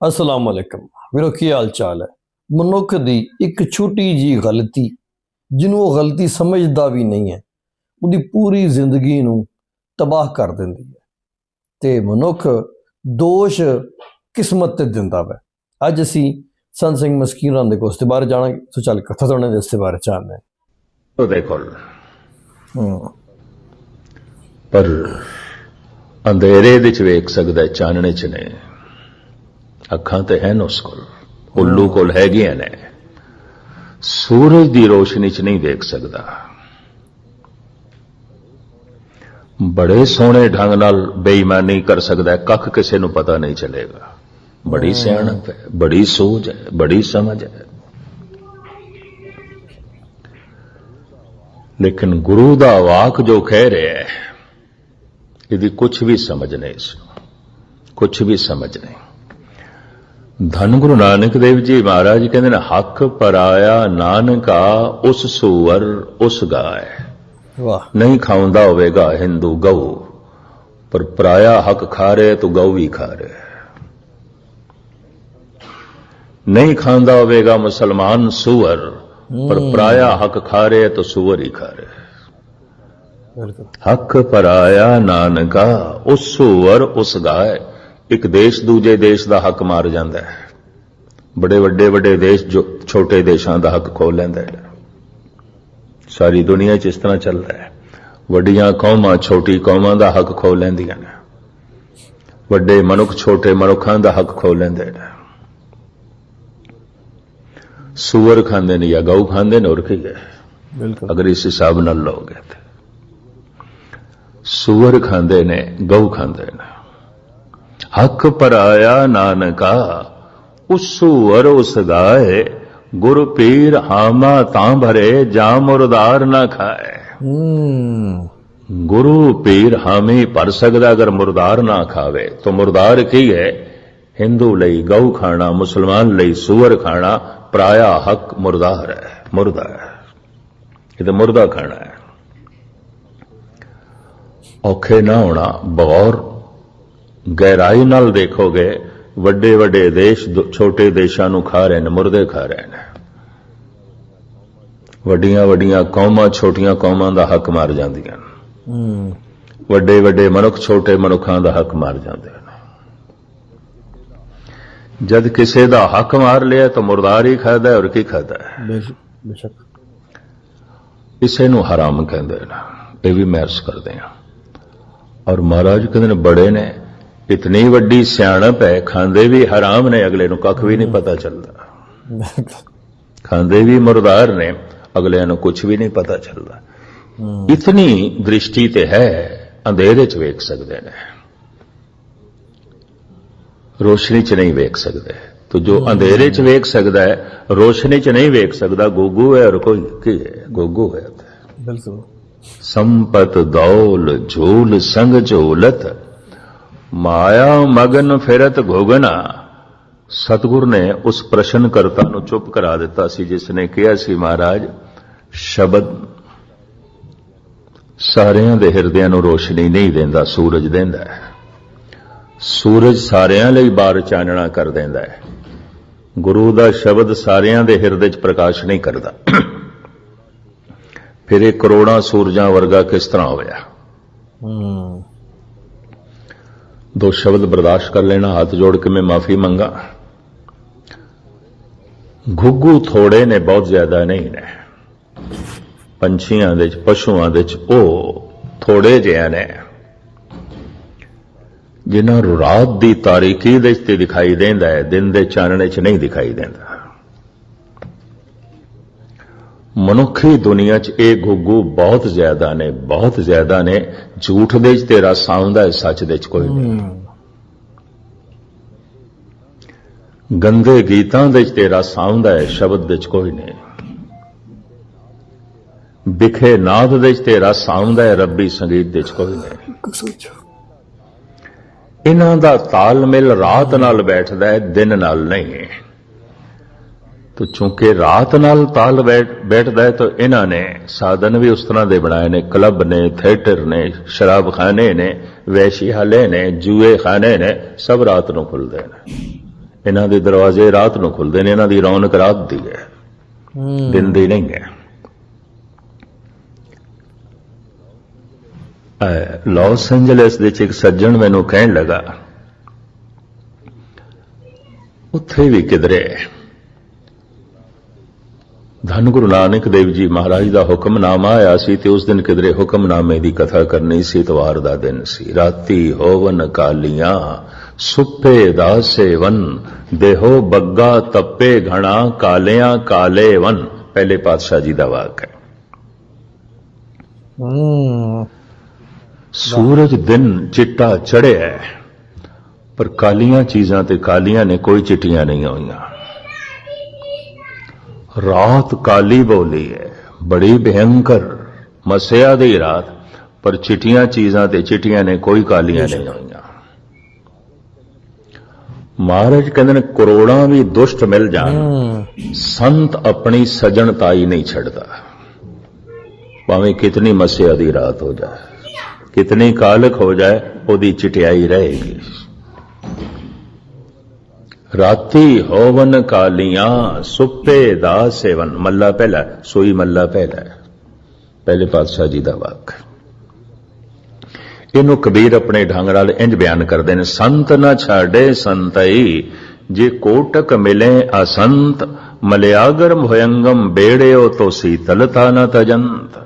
ਅਸਲਾਮ ਅਲੈਕਮ। ਵੀਰੋ ਕੀ ਹਾਲ ਚਾਲ ਹੈ? ਮਨੁੱਖ ਦੀ ਇੱਕ ਛੋਟੀ ਜੀ ਗਲਤੀ ਜਿਹਨੂੰ ਉਹ ਗਲਤੀ ਸਮਝਦਾ ਵੀ ਨਹੀਂ ਹੈ ਉਹਦੀ ਪੂਰੀ ਜ਼ਿੰਦਗੀ ਨੂੰ ਤਬਾਹ ਕਰ ਦਿੰਦੀ ਹੈ। ਤੇ ਮਨੁੱਖ ਦੋਸ਼ ਕਿਸਮਤ ਤੇ ਦਿੰਦਾ ਵਾ। ਅੱਜ ਅਸੀਂ ਸੰਤ ਸਿੰਘ ਮਸਕੀਰਾਂ ਦੇ ਕੋਲ ਉਸ ਦੇ ਬਾਰੇ ਜਾਣਾਂਗੇ। ਸੋ ਚੱਲ ਕਥਾ ਸੁਣਨ ਦੇ ਇਸ ਬਾਰੇ ਹਾਂ। ਉਹਦੇ ਕੋਲ ਹਮ, ਪਰ ਅੰਧੇਰੇ ਵਿੱਚ ਵੇਖ ਸਕਦਾ ਹੈ, ਚਾਨਣੇ ਚ ਨਹੀਂ ਅੱਖਾਂ ਤੇ ਹਨ ਉਸ ਕੋਲ ਉੱਲੂ ਕੋਲ ਹੈਗੀਆਂ ਨੇ। ਸੂਰਜ ਦੀ ਰੋਸ਼ਨੀ ਚ ਨਹੀਂ ਦੇਖ ਸਕਦਾ। ਬੜੇ ਸੋਹਣੇ ਢੰਗ ਨਾਲ ਬੇਈਮਾਨੀ ਕਰ ਸਕਦਾ ਹੈ, ਕੱਖ ਕਿਸੇ ਨੂੰ ਪਤਾ ਨਹੀਂ ਚੱਲੇਗਾ। ਬੜੀ ਸਿਆਣਪ ਹੈ ਬੜੀ ਸੋਚ ਹੈ ਬੜੀ ਸਮਝ ਹੈ। ਲੇਕਿਨ ਗੁਰੂ ਦਾ ਵਾਕ ਜੋ ਕਹਿ ਰਿਹਾ ਹੈ ਇਹਦੀ ਕੁਝ ਵੀ ਸਮਝ ਨਹੀਂ ਇਸ ਨੂੰ ਕੁਝ ਵੀ ਸਮਝ ਨਹੀਂ। ਧੰਨ ਗੁਰੂ ਨਾਨਕ ਦੇਵ ਜੀ ਮਹਾਰਾਜ ਕਹਿੰਦੇ ਨੇ ਹੱਕ ਪਰਾਇਆ ਨਾਨਕਾ ਉਸ ਸੂਰ ਉਸ ਗਾਏ। ਵਾਹ। ਨਹੀਂ ਖਾਉਂਦਾ ਹੋਵੇਗਾ ਹਿੰਦੂ ਗਊ ਪਰ ਪਰਾਇਆ ਹੱਕ ਖਾ ਰਹੇ ਤੋ ਗਊ ਵੀ ਖਾ ਰਿਹਾ ਨਹੀਂ ਖਾਂਦਾ ਹੋਵੇਗਾ ਮੁਸਲਮਾਨ ਸੂਰ ਪਰ ਪਰਾਇਆ ਹੱਕ ਖਾ ਰਹੇ ਤੋ ਸੂਰ ਹੀ ਖਾ ਰਿਹਾ ਹੱਕ ਪਰਾਇਆ ਨਾਨਕਾ ਉਸ ਸੂਰ ਉਸ ਗਾਏ। ਇੱਕ ਦੇਸ਼ ਦੂਜੇ ਦੇਸ਼ ਦਾ ਹੱਕ ਮਾਰ ਜਾਂਦਾ ਹੈ। ਬੜੇ ਵੱਡੇ ਵੱਡੇ ਦੇਸ਼ ਜੋ ਛੋਟੇ ਦੇਸ਼ਾਂ ਦਾ ਹੱਕ ਖੋਹ ਲੈਂਦਾ ਹੈ। ਸਾਰੀ ਦੁਨੀਆ 'ਚ ਇਸ ਤਰ੍ਹਾਂ ਚੱਲਦਾ ਹੈ। ਵੱਡੀਆਂ ਕੌਮਾਂ ਛੋਟੀ ਕੌਮਾਂ ਦਾ ਹੱਕ ਖੋਹ ਲੈਂਦੀਆਂ ਨੇ। ਵੱਡੇ ਮਨੁੱਖ ਛੋਟੇ ਮਨੁੱਖਾਂ ਦਾ ਹੱਕ ਖੋਹ ਲੈਂਦੇ ਨੇ। ਸੂਰ ਖਾਂਦੇ ਨੇ ਜਾਂ ਗਊ ਖਾਂਦੇ ਨੇ ਹੋਰ ਕੀ ਹੈ। ਬਿਲਕੁਲ। ਅਗਰ ਇਸ ਹਿਸਾਬ ਨਾਲ ਲੋਗੇ ਤੇ। ਸੂਰ ਖਾਂਦੇ ਨੇ ਗਊ ਖਾਂਦੇ ਨੇ। ਹੱਕ ਪਰਾਇਆ ਨਾਨਕਾ ਉਸ ਸੂਰ ਉਸ ਗਾਏ ਗੁਰ ਪੀਰ ਹਾਮਾ ਤਾਂ ਭਰੇ ਜਾ ਮੁਰਦਾਰ ਨਾ ਖਾਏ। ਗੁਰੂ ਪੀਰ ਹਾਮੀ ਭਰ ਸਕਦਾ ਅਗਰ ਮੁਰਦਾਰ ਨਾ ਖਾਵੇ ਤਾਂ ਮੁਰਦਾਰ ਕੀ ਹੈ? ਹਿੰਦੂ ਲਈ ਗਊ ਖਾਣਾ ਮੁਸਲਮਾਨ ਲਈ ਸੂਰ ਖਾਣਾ ਪਰਾਇਆ ਹੱਕ ਮੁਰਦਾਰ ਹੈ ਮੁਰਦਾ ਹੈ। ਇਹ ਤਾਂ ਮੁਰਦਾ ਖਾਣਾ ਹੈ। ਔਖੇ ਨਾ ਹੋਣਾ ਬਗੌਰ ਗਹਿਰਾਈ ਨਾਲ ਦੇਖੋਗੇ ਵੱਡੇ ਵੱਡੇ ਦੇਸ਼ ਛੋਟੇ ਦੇਸ਼ਾਂ ਨੂੰ ਖਾ ਰਹੇ ਨੇ ਮੁਰਦੇ ਖਾ ਰਹੇ ਨੇ। ਵੱਡੀਆਂ ਵੱਡੀਆਂ ਕੌਮਾਂ ਛੋਟੀਆਂ ਕੌਮਾਂ ਦਾ ਹੱਕ ਮਾਰ ਜਾਂਦੀਆਂ ਨੇ। ਹੂੰ। ਵੱਡੇ ਵੱਡੇ ਮਨੁੱਖ ਛੋਟੇ ਮਨੁੱਖਾਂ ਦਾ ਹੱਕ ਮਾਰ ਜਾਂਦੇ ਨੇ। ਜਦ ਕਿਸੇ ਦਾ ਹੱਕ ਮਾਰ ਲਿਆ ਤਾਂ ਮੁਰਦਾਰ ਹੀ ਖਾਦਾ ਹੈ ਔਰ ਕੀ ਖਾਦਾ ਹੈ? ਬੇਸ਼- ਬੇਸ਼ੱਕ। ਇਸੇ ਨੂੰ ਹਰਾਮ ਕਹਿੰਦੇ ਨੇ। ਇਹ ਵੀ ਮਹਿਰਸ ਕਰਦੇ ਆ ਔਰ ਮਹਾਰਾਜ ਕਹਿੰਦੇ ਨੇ ਬੜੇ ਨੇ ਇਤਨੀ ਵੱਡੀ ਸਿਆਣਪ ਹੈ ਖਾਂਦੇ ਵੀ ਹਰਾਮ ਨੇ ਅਗਲੇ ਨੂੰ ਕੱਖ ਵੀ ਨਹੀਂ ਪਤਾ ਚੱਲਦਾ। ਖਾਂਦੇ ਵੀ ਮੁਰਦਾਰ ਨੇ ਅਗਲਿਆਂ ਨੂੰ ਕੁਝ ਵੀ ਨਹੀਂ ਪਤਾ ਚੱਲਦਾ। ਇਤਨੀ ਦ੍ਰਿਸ਼ਟੀ ਤੇ ਹੈ ਅੰਧੇਰੇ 'ਚ ਵੇਖ ਸਕਦੇ ਨੇ। ਰੋਸ਼ਨੀ 'ਚ ਨਹੀਂ ਵੇਖ ਸਕਦੇ। ਤੋ ਜੋ ਅੰਧੇਰੇ 'ਚ ਵੇਖ ਸਕਦਾ ਹੈ ਰੋਸ਼ਨੀ 'ਚ ਨਹੀਂ ਵੇਖ ਸਕਦਾ ਗੋਗੂ ਹੈ ਔਰ ਕੋਈ ਕੀ ਹੈ? ਗੋਗੂ ਹੈ। ਬਿਲਕੁਲ। ਸੰਪਤ ਦੌਲ ਝੂਲ ਸੰਗ ਝੂਲਤ ਮਾਇਆ ਮਗਨ ਫਿਰਤ ਗੋਗਨਾ ਸਤਗੁਰ ਨੇ ਉਸ ਪ੍ਰਸ਼ਨਕਰਤਾ ਨੂੰ ਚੁੱਪ ਕਰਾ ਦਿੱਤਾ ਸੀ, ਜਿਸ ਨੇ ਕਿਹਾ ਸੀ, ਮਹਾਰਾਜ, ਸ਼ਬਦ ਸਾਰਿਆਂ ਦੇ ਹਿਰਦਿਆਂ ਨੂੰ ਰੋਸ਼ਨੀ ਨਹੀਂ ਦਿੰਦਾ, ਸੂਰਜ ਦਿੰਦਾ ਹੈ। ਸੂਰਜ ਸਾਰਿਆਂ ਲਈ ਬਾਰ ਚਾਨਣਾ ਕਰ ਦਿੰਦਾ ਹੈ। ਗੁਰੂ ਦਾ ਸ਼ਬਦ ਸਾਰਿਆਂ ਦੇ ਹਿਰਦੇ 'ਚ ਪ੍ਰਕਾਸ਼ ਨਹੀਂ ਕਰਦਾ। ਫਿਰ ਇਹ ਕਰੋੜਾਂ ਸੂਰਜਾਂ ਵਰਗਾ ਕਿਸ ਤਰ੍ਹਾਂ ਹੋਇਆ? ਹੂੰ। ਦੋ ਸ਼ਬਦ ਬਰਦਾਸ਼ਤ ਕਰ ਲੈਣਾ, ਹੱਥ ਜੋੜ ਕੇ ਮੈਂ ਮਾਫੀ ਮੰਗਾ। ਘੁੱਗੂ ਥੋੜੇ ਨੇ, ਬਹੁਤ ਜ਼ਿਆਦਾ ਨਹੀਂ ਨੇ। ਪੰਛੀਆਂ ਦੇ ਚ ਪਸ਼ੂਆਂ ਦੇ ਚ ਉਹ ਥੋੜੇ ਜਿਹੇ ਨੇ। ਜਿਨ੍ਹਾਂ ਨੂੰ ਰਾਤ ਦੀ ਤਾਰੀਕੀ ਦੇ ਤੇ ਦਿਖਾਈ ਦਿੰਦਾ ਹੈ, ਦਿਨ ਦੇ ਚਾਨਣੇ ਚ ਨਹੀਂ ਦਿਖਾਈ ਦਿੰਦਾ। ਮਨੁੱਖੀ ਦੁਨੀਆ 'ਚ ਇਹ ਗੁੱਗੂ ਬਹੁਤ ਜ਼ਿਆਦਾ ਨੇ ਬਹੁਤ ਜ਼ਿਆਦਾ ਨੇ। ਝੂਠ ਦੇ 'ਚ ਤੇਰਾ ਸਾਉਂਦਾ ਹੈ ਸੱਚ ਦੇ 'ਚ ਕੋਈ ਨਹੀਂ। ਗੰਦੇ ਗੀਤਾਂ ਦੇ 'ਚ ਤੇਰਾ ਸਾਉਂਦਾ ਹੈ ਸ਼ਬਦ ਦੇ 'ਚ ਕੋਈ ਨਹੀਂ। ਵਿਖੇ ਨਾਦ ਦੇ 'ਚ ਤੇਰਾ ਸਾਉਂਦਾ ਹੈ ਰੱਬੀ ਸੰਗੀਤ ਦੇ 'ਚ ਕੋਈ ਨਹੀਂ। ਇਹਨਾਂ ਦਾ ਤਾਲਮੇਲ ਰਾਤ ਨਾਲ ਬੈਠਦਾ ਹੈ ਦਿਨ ਨਾਲ ਨਹੀਂ। ਤੋ ਚੂੰਕਿ ਰਾਤ ਨਾਲ ਤਾਲ ਬੈਠ- ਬੈਠਦਾ ਹੈ ਤਾਂ ਇਹਨਾਂ ਨੇ ਸਾਧਨ ਵੀ ਉਸ ਤਰ੍ਹਾਂ ਦੇ ਬਣਾਏ ਨੇ। ਕਲੱਬ ਨੇ ਥੀਏਟਰ ਨੇ ਸ਼ਰਾਬਖਾਨੇ ਨੇ ਵੈਸ਼ੀਹਾਲੇ ਨੇ ਜੂਏ ਖਾਨੇ ਨੇ ਸਭ ਰਾਤ ਨੂੰ ਖੁੱਲਦੇ ਨੇ। ਇਹਨਾਂ ਦੇ ਦਰਵਾਜ਼ੇ ਰਾਤ ਨੂੰ ਖੁੱਲਦੇ ਨੇ ਇਹਨਾਂ ਦੀ ਰੌਣਕ ਰਾਤ ਦੀ ਹੈ। ਦਿਨ ਦੀ ਨਹੀਂ ਹੈ। ਲਾਸ ਐਂਜਲਸ ਦੇ ਵਿੱਚ ਇੱਕ ਸੱਜਣ ਮੈਨੂੰ ਕਹਿਣ ਲੱਗਾ ਉੱਥੇ ਵੀ ਕਿਧਰੇ? ਧੰਨ ਗੁਰੂ ਨਾਨਕ ਦੇਵ ਜੀ ਮਹਾਰਾਜ ਦਾ ਹੁਕਮਨਾਮਾ ਆਇਆ ਸੀ ਤੇ ਉਸ ਦਿਨ ਕਿਧਰੇ ਹੁਕਮਨਾਮੇ ਦੀ ਕਥਾ ਕਰਨੀ ਸੀ ਇਤਵਾਰ ਦਾ ਦਿਨ ਸੀ। ਰਾਤੀ ਹੋਵਨ ਕਾਲੀਆਂ ਸੁੱਪੇ ਦਾਸੇ ਵਨ ਦੇਹੋ ਬੱਗਾ ਤੱਪੇ ਘਣਾ ਕਾਲਿਆਂ ਕਾਲੇ ਵਨ ਪਹਿਲੇ ਪਾਤਸ਼ਾਹ ਜੀ ਦਾ ਵਾਕ ਹੈ। ਸੂਰਜ ਦਿਨ ਚਿੱਟਾ ਚੜਿਆ ਪਰ ਕਾਲੀਆਂ ਚੀਜ਼ਾਂ ਤੇ ਕਾਲੀਆਂ ਨੇ ਕੋਈ ਚਿੱਟੀਆਂ ਨਹੀਂ ਹੋਈਆਂ। ਰਾਤ ਕਾਲੀ ਬੋਲੀ ਹੈ ਬੜੀ ਭਿਅੰਕਰ ਮਸਿਆ ਦੀ ਰਾਤ ਪਰ ਚਿੱਟੀਆਂ ਚੀਜ਼ਾਂ ਤੇ ਚਿੱਟੀਆਂ ਨੇ ਕੋਈ ਕਾਲੀਆਂ ਨਹੀਂ ਹੋਈਆਂ। ਮਹਾਰਾਜ ਕਹਿੰਦੇ ਨੇ ਕਰੋੜਾਂ ਵੀ ਦੁਸ਼ਟ ਮਿਲ ਜਾਣ ਸੰਤ ਆਪਣੀ ਸਜਣਤਾਈ ਨਹੀਂ ਛੱਡਦਾ। ਭਾਵੇਂ ਕਿਤਨੀ ਮਸਿਆ ਦੀ ਰਾਤ ਹੋ ਜਾਏ ਕਿਤਨੀ ਕਾਲਕ ਹੋ ਜਾਏ ਉਹਦੀ ਚਟਿਆਈ ਰਹੇਗੀ। ਰਾਤੀ ਹੋਵਨ ਕਾਲੀਆਂ, ਸੁੱਪੇ ਦਾ ਸੇਵਨ। ਮੱਲਾ ਪਹਿਲਾ, ਸੋਈ ਮੱਲਾ ਪਹਿਲਾ। ਪਹਿਲੇ ਪਾਤਸ਼ਾਹ ਜੀ ਦਾ ਵਾਕ। ਇਹਨੂੰ ਕਬੀਰ ਆਪਣੇ ਢੰਗ ਨਾਲ ਇੰਜ ਬਿਆਨ ਕਰਦੇ ਨੇ, ਸੰਤ ਨਾ ਛਾੜੇ ਸੰਤਈ, ਜੇ ਕੋਟਕ ਮਿਲੇ ਅਸੰਤ ਮਲਿਆਗਰ ਭਯੰਗਮ ਬੇੜਿਓ ਤੋ ਸੀਤਲਤਾ ਨ ਤਜੰਤ।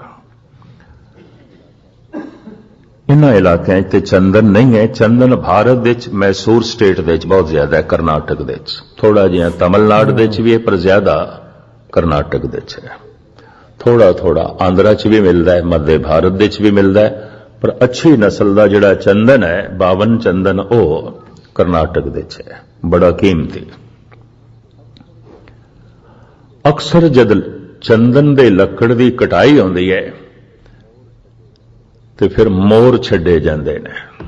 ਇਨ੍ਹਾਂ ਇਲਾਕਿਆਂ 'ਚ ਤੇ ਚੰਦਨ ਨਹੀਂ ਹੈ। ਚੰਦਨ ਭਾਰਤ ਵਿੱਚ ਮੈਸੂਰ ਸਟੇਟ ਦੇ ਵਿੱਚ ਬਹੁਤ ਜ਼ਿਆਦਾ ਹੈ, ਕਰਨਾਟਕ ਦੇ ਵਿੱਚ ਥੋੜਾ ਜਿਹਾ ਤਮਿਲਨਾਡੂ ਦੇ ਵਿੱਚ ਵੀ ਹੈ, ਪਰ ਜ਼ਿਆਦਾ ਕਰਨਾਟਕ ਦੇ ਵਿੱਚ ਹੈ। ਥੋੜਾ ਥੋੜਾ ਆਂਧਰਾ 'ਚ ਵੀ ਮਿਲਦਾ ਹੈ, ਮੱਧ ਭਾਰਤ ਦੇ ਵਿੱਚ ਵੀ ਮਿਲਦਾ ਹੈ, ਪਰ ਅੱਛੀ ਨਸਲ ਦਾ ਜਿਹੜਾ ਚੰਦਨ ਹੈ 52 ਚੰਦਨ ਉਹ ਕਰਨਾਟਕ ਦੇ ਵਿੱਚ ਹੈ। ਬੜਾ ਕੀਮਤੀ। ਅਕਸਰ ਜਦ ਚੰਦਨ ਦੇ ਲੱਕੜ ਦੀ ਕਟਾਈ ਹੁੰਦੀ ਹੈ ਤੇ ਫਿਰ ਮੋਰ ਛੱਡੇ ਜਾਂਦੇ ਨੇ।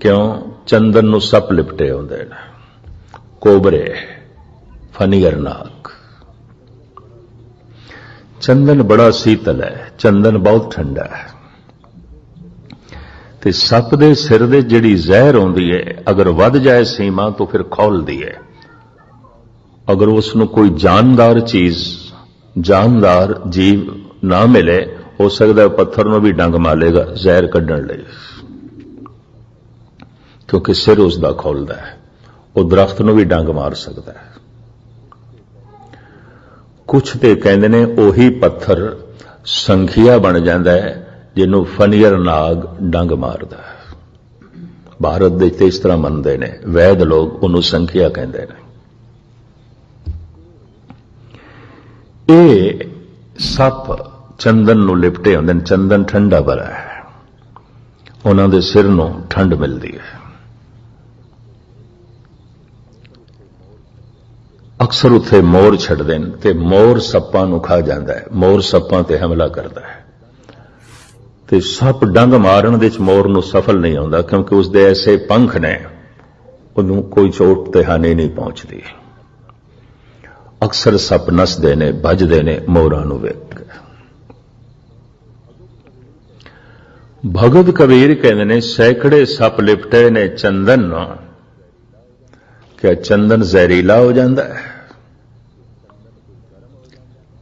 ਕਿਉਂ? ਚੰਦਨ ਨੂੰ ਸੱਪ ਲਿਪਟੇ ਹੁੰਦੇ ਨੇ। ਕੋਬਰੇ, ਫਨੀਅਰ ਨਾਗ। ਚੰਦਨ ਬੜਾ ਸੀਤਲ ਹੈ। ਚੰਦਨ ਬਹੁਤ ਠੰਡਾ ਹੈ। ਤੇ ਸੱਪ ਦੇ ਸਿਰ ਦੇ ਜਿਹੜੀ ਜ਼ਹਿਰ ਹੁੰਦੀ ਹੈ, ਅਗਰ ਵੱਧ ਜਾਏ ਸੀਮਾ ਤਾਂ ਫਿਰ ਖੋਲਦੀ ਹੈ। ਅਗਰ ਉਸ ਨੂੰ ਕੋਈ ਜਾਨਦਾਰ ਚੀਜ਼, ਜਾਨਦਾਰ ਜੀਵ ਨਾ ਮਿਲੇ ਹੋ ਸਕਦਾ ਪੱਥਰ ਨੂੰ ਵੀ ਡੰਗ ਮਾਰੇਗਾ ਜ਼ਹਿਰ ਕੱਢਣ ਲਈ। ਕਿਉਂਕਿ ਸਿਰ ਉਸ ਦਾ ਖੋਲਦਾ ਹੈ, ਉਹ ਦਰਖਤ ਨੂੰ ਵੀ ਡੰਗ ਮਾਰ ਸਕਦਾ ਹੈ। ਕੁਛ ਤੇ ਕਹਿੰਦੇ ਨੇ ਉਹੀ ਪੱਥਰ ਸੰਖਿਆ ਬਣ ਜਾਂਦਾ ਹੈ, ਜਿਹਨੂੰ ਫਨੀਅਰ ਨਾਗ ਡੰਗ ਮਾਰਦਾ ਹੈ। ਭਾਰਤ ਦੇ ਤੇ ਇਸ ਤਰ੍ਹਾਂ ਮੰਨਦੇ ਨੇ, ਵੈਦ ਲੋਕ ਉਹਨੂੰ ਸੰਖਿਆ ਕਹਿੰਦੇ ਨੇ। ਇਹ ਸੱਪ ਚੰਦਨ ਨੂੰ ਲਿਪਟੇ ਹੁੰਦੇ ਨੇ, ਚੰਦਨ ਠੰਡਾ ਭਰਾ ਹੈ। ਉਹਨਾਂ ਦੇ ਸਿਰ ਨੂੰ ਠੰਡ ਮਿਲਦੀ ਹੈ। ਅਕਸਰ ਉੱਥੇ ਮੋਰ ਛੱਡਦੇ ਨੇ ਤੇ ਮੋਰ ਸੱਪਾਂ ਨੂੰ ਖਾ ਜਾਂਦਾ ਹੈ, ਮੋਰ ਸੱਪਾਂ ਤੇ ਹਮਲਾ ਕਰਦਾ ਹੈ। ਤੇ ਸੱਪ ਡੰਗ ਮਾਰਨ ਦੇ ਵਿੱਚ ਮੋਰ ਨੂੰ ਸਫਲ ਨਹੀਂ ਆਉਂਦਾ ਕਿਉਂਕਿ ਉਸ ਦੇ ਐਸੇ ਪੰਖ ਨੇ, ਉਹਨੂੰ ਕੋਈ ਚੋਟ ਤੇ ਹਾਨੀ ਨਹੀਂ ਪਹੁੰਚਦੀ। ਅਕਸਰ ਸੱਪ ਨਸਦੇ ਨੇ ਭਜਦੇ ਨੇ ਮੋਰਾਂ ਨੂੰ ਵੇਖ ਕੇ ਭਗਤ ਕਬੀਰ ਕਹਿੰਦੇ ਨੇ ਸੈਕੜੇ ਸੱਪ ਲਿਪਟੇ ਨੇ ਚੰਦਨ ਨੂੰ ਕਿ ਚੰਦਨ ਜ਼ਹਿਰੀਲਾ ਹੋ ਜਾਂਦਾ ਹੈ?